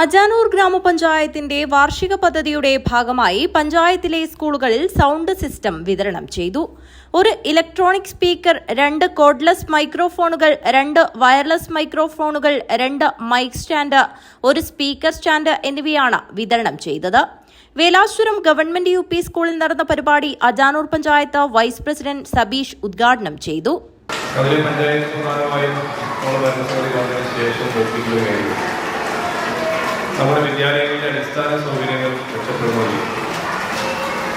അജാനൂർ ഗ്രാമപഞ്ചായത്തിന്റെ വാർഷിക പദ്ധതിയുടെ ഭാഗമായി പഞ്ചായത്തിലെ സ്കൂളുകളിൽ സൗണ്ട് സിസ്റ്റം വിതരണം ചെയ്തു. ഒരു ഇലക്ട്രോണിക് സ്പീക്കർ രണ്ട് കോഡ്ലെസ് മൈക്രോഫോണുകൾ രണ്ട് വയർലെസ് മൈക്രോഫോണുകൾ രണ്ട് മൈക്ക് സ്റ്റാൻഡ് ഒരു സ്പീക്കർ സ്റ്റാൻഡ് എന്നിവയാണ് വിതരണം ചെയ്തത്. വേലാശ്വരം ഗവൺമെന്റ് യു സ്കൂളിൽ നടന്ന പരിപാടി അജാനൂർ പഞ്ചായത്ത് വൈസ് പ്രസിഡന്റ് സബീഷ് ഉദ്ഘാടനം ചെയ്തു. നമ്മുടെ വിദ്യാലയങ്ങളുടെ അടിസ്ഥാന സൗകര്യങ്ങൾ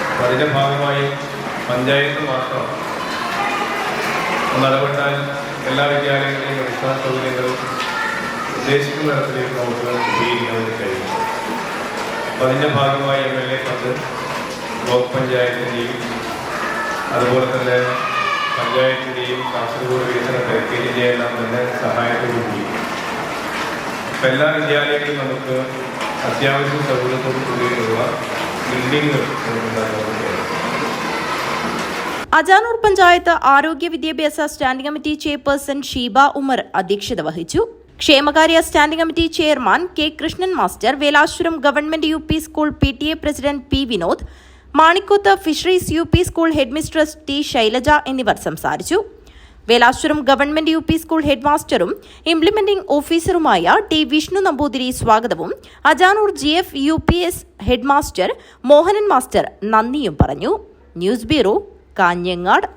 അപ്പോൾ അതിന്റെ ഭാഗമായി പഞ്ചായത്ത് മാത്രം നടപെട്ടാൽ എല്ലാ വിദ്യാലയങ്ങളുടെയും അടിസ്ഥാന സൗകര്യങ്ങൾ ഉദ്ദേശിക്കുന്ന തരത്തിലേക്ക് നമുക്ക് ഉപയോഗിക്കാൻ കഴിയും. അപ്പം അതിന്റെ ഭാഗമായി M L A fund block പഞ്ചായത്തിന്റെയും അതുപോലെ തന്നെ പഞ്ചായത്തിന്റെയും കാസർഗോഡ് വികസന പാക്കേജിന്റെ എല്ലാം തന്നെ സഹായത്തോടുകൂടി എല്ലാ വിദ്യാലയങ്ങളിലും നമുക്ക് അത്യാവശ്യ സൗകര്യത്തോടു കൂടിയിട്ടുള്ള ബിൽഡിംഗ് അജാനൂർ പഞ്ചായത്ത് ആരോഗ്യ വിദ്യാഭ്യാസ standing committee chairperson Sheeba Umar അധ്യക്ഷത വഹിച്ചു. ക്ഷേമകാര്യ standing committee chairman K Krishnan master Velashwaram government U P school P T A president P Vinod Manikoth fisheries U P school headmistress T Shailaja എന്നിവർ സംസാരിച്ചു. Velashwaram government U P school head മാസ്റ്ററും implementing ഓഫീസറുമായ T Vishnu Namboothiri സ്വാഗതവും. Ajanur G F U P S head master Mohanan master നന്ദിയും പറഞ്ഞു. News bureau Kanhangad.